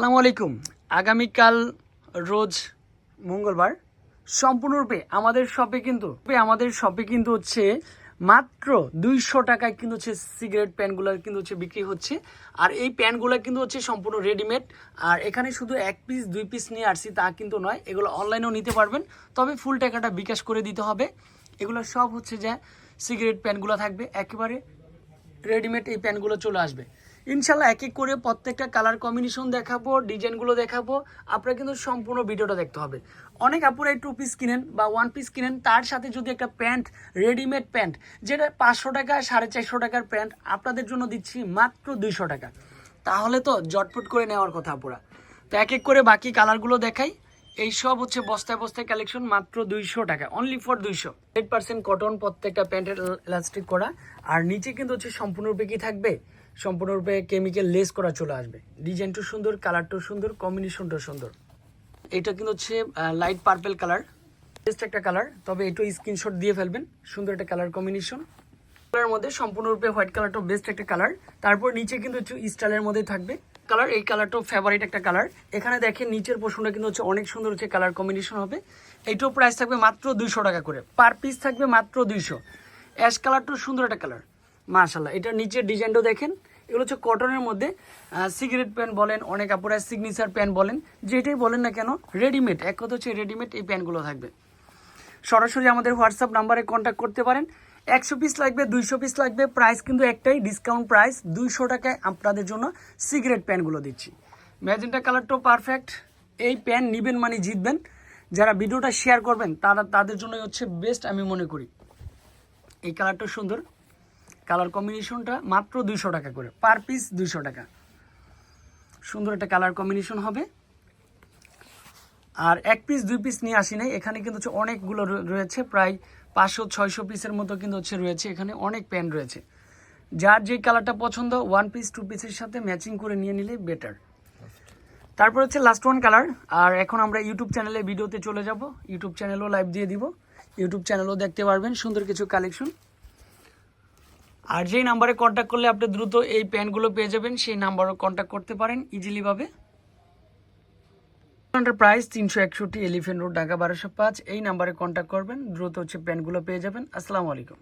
আসসালামু আলাইকুম আগামীকাল রোজ মঙ্গলবার। সম্পূর্ণরূপে আমাদের শপে কিন্তু আমাদের শপে কিন্তু হচ্ছে মাত্র দুইশো টাকায় কিন্তু হচ্ছে সিগারেট প্যানগুলো কিন্তু হচ্ছে বিক্রি হচ্ছে। আর এই প্যানগুলো কিন্তু হচ্ছে সম্পূর্ণ রেডিমেড। আর এখানে শুধু এক পিস, দুই পিস নিয়ে আসছি তা কিন্তু নয়, এগুলো অনলাইনেও নিতে পারবেন। তবে ফুল টাকাটা বিকাশ করে দিতে হবে। এগুলো সব হচ্ছে যে সিগারেট প্যানগুলো থাকবে, একেবারে রেডিমেড এই প্যান্টগুলো চলে আসবে। ইনশাল্লাহ এক এক করে প্রত্যেকটা কালার কম্বিনেশন দেখাবো ডিজাইনগুলো দেখাবো। আপনারা কিন্তু সম্পূর্ণ ভিডিওটা দেখতে হবে। অনেক আপুরা টু পিস কিনেন বা ওয়ান পিস কিনেন, তার সাথে যদি একটা প্যান্ট রেডিমেড প্যান্ট, যেটা পাঁচশো টাকা, সাড়ে চারশো টাকার প্যান্ট, আপনাদের জন্য দিচ্ছি মাত্র দুইশো টাকা। তাহলে তো জটপট করে নেওয়ার কথা আপুরা। তো এক এক করে বাকি কালারগুলো দেখাই। এই সব হচ্ছে বস্তায় বস্তায় কালেকশন মাত্র দুইশো টাকা অনলি ফর দুইশো। এইট পার্সেন্ট কটন প্রত্যেকটা প্যান্টের ইলাস্টিক করা। আর নিচে কিন্তু হচ্ছে সম্পূর্ণরূপে কি থাকবে? সম্পূর্ণরূপে কেমিক্যাল লেস করা চলে আসবে। ডিজাইনটাও সুন্দর কালারটাও সুন্দর কম্বিনেশনটাও সুন্দর। এটা কিন্তু হচ্ছে লাইট পার্পেল কালার বেস্ট একটা কালার তবে একটু স্ক্রিনশট দিয়ে ফেলবেন। সুন্দর একটা কালার কম্বিনেশন কালারের মধ্যে সম্পূর্ণরূপে হোয়াইট কালারটা বেস্ট একটা কালার তারপর নিচে কিন্তু একটু স্টাইলের মধ্যে থাকবে। কালার এই কালারটাও ফেভারিট একটা কালার এখানে দেখেন, নিচের পোর্শনটা কিন্তু হচ্ছে অনেক সুন্দর হচ্ছে কালার কম্বিনেশন হবে। এইটাও প্রাইস থাকবে মাত্র দুইশো টাকা করে। পার পিস থাকবে মাত্র দুইশো। অ্যাশ কালারটাও সুন্দর একটা কালার মাশাল্লাহ এটার নিচের ডিজাইনটাও দেখেন। এগুলো হচ্ছে কটনের মধ্যে সিগারেট প্যান্ট বলেন, অনেক আপুরা সিগনেচার প্যান্ট বলেন, যেটাই বলেন না কেন রেডিমেড এক কথা হচ্ছে রেডিমেড এই প্যান্টগুলো থাকবে। সরাসরি আমাদের হোয়াটসঅ্যাপ নাম্বারে কন্ট্যাক্ট করতে পারেন। একশো পিস লাগবে, দুইশো পিস লাগবে প্রাইস কিন্তু একটাই ডিসকাউন্ট প্রাইস দুইশো টাকায় আপনাদের জন্য সিগারেট প্যানগুলো দিচ্ছি। ম্যাজেন্টা কালারটাও পারফেক্ট এই প্যান নিবেন মানে জিতবেন। যারা ভিডিওটা শেয়ার করবেন, তারা তাদের জন্যই হচ্ছে বেস্ট আমি মনে করি। এই কালারটা সুন্দর। কালার কম্বিনেশনটা মাত্র দুইশো টাকা করে। পার পিস দুইশো টাকা। সুন্দর একটা কালার কম্বিনেশন হবে। আর এক পিস, দুই পিস নিয়ে আসি নাই। এখানে কিন্তু হচ্ছে অনেকগুলো রয়েছে। প্রায় পাঁচশো, ছয়শো পিসের মতো কিন্তু হচ্ছে রয়েছে। এখানে অনেক প্যান রয়েছে। যার যে কালারটা পছন্দ ওয়ান পিস টু পিসের সাথে ম্যাচিং করে নিয়ে নিলে বেটার তারপর হচ্ছে লাস্ট ওয়ান কালার আর এখন আমরা ইউটিউব চ্যানেলে ভিডিওতে চলে যাব। ইউটিউব চ্যানেলও লাইভ দিয়ে দিব। ইউটিউব চ্যানেলও দেখতে পারবেন। সুন্দর কিছু কালেকশন আর যেই নাম্বারে কন্ট্যাক্ট করলে আপনি দ্রুত এই প্যান্টগুলো পেয়ে যাবেন, সেই নাম্বারও কন্ট্যাক্ট করতে পারেন ইজিলিভাবে প্রাইস তিনশো একষট্টি এলিফেন্ট রোড ঢাকা বারোশো পাঁচ, এই নাম্বারে কন্ট্যাক্ট করবেন, দ্রুত হচ্ছে প্যানগুলো পেয়ে যাবেন। আসসালামু আলাইকুম।